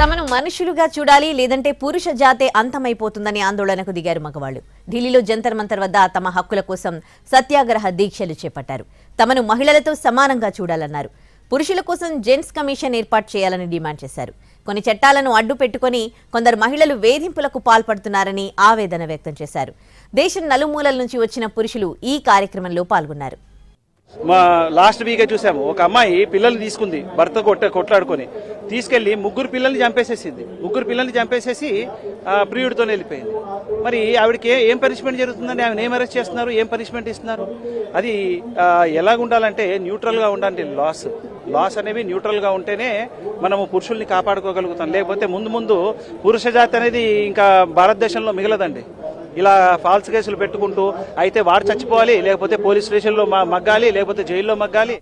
తమను మనుషులుగా చూడాలి లేదంటే పురుష జాతే అంతమైపోతుందని ఆందోళనకు దిగారు మగవాళ్ళు ఢిల్లీలో జంతర్ మంతర్ వద్ద తమ హక్కుల కోసం సత్యాగ్రహ దీక్షలు చేపట్టారు. తమను మహిళలతో సమానంగా చూడాలన్నారు. పురుషుల కోసం జెంట్స్ కమిషన్ ఏర్పాటు చేయాలని డిమాండ్ చేశారు. కొన్ని చట్టాలను అడ్డు పెట్టుకొని కొందరు మహిళలు వేధింపులకు పాల్పడుతున్నారని ఆవేదన వ్యక్తం చేశారు. దేశం నలుమూలల నుంచి వచ్చిన పురుషులు ఈ కార్యక్రమంలో పాల్గొన్నారు. మా లాస్ట్ వీకే చూసాము. ఒక అమ్మాయి పిల్లల్ని తీసుకుంది భర్త కొట్ట కొట్లాడుకొని. తీసుకెళ్ళి ముగ్గురు పిల్లల్ని చంపేసేసింది. ముగ్గురు పిల్లల్ని చంపేసేసి ప్రియుడితో వెళ్ళిపోయింది. మరి ఆవిడకి ఏం పనిష్మెంట్ జరుగుతుందని ఆమెను ఏం అరెస్ట్ చేస్తున్నారు? ఏం పనిష్మెంట్ ఇస్తున్నారు? అది ఎలాగ ఉండాలంటే న్యూట్రల్గా ఉండాలి లాస్. లాస్ అనేవి న్యూట్రల్గా ఉంటేనే మనము పురుషుల్ని కాపాడుకోగలుగుతాం. లేకపోతే ముందు ముందు పురుష జాతి అనేది ఇంకా భారతదేశంలో మిగలదండి. ఇలా ఫాల్స్ కేసులు పెట్టుకుంటూ అయితే వాడు చచ్చిపోవాలి లేకపోతే పోలీస్ స్టేషన్లో మగ్గాలి లేకపోతే జైల్లో మగ్గాలి.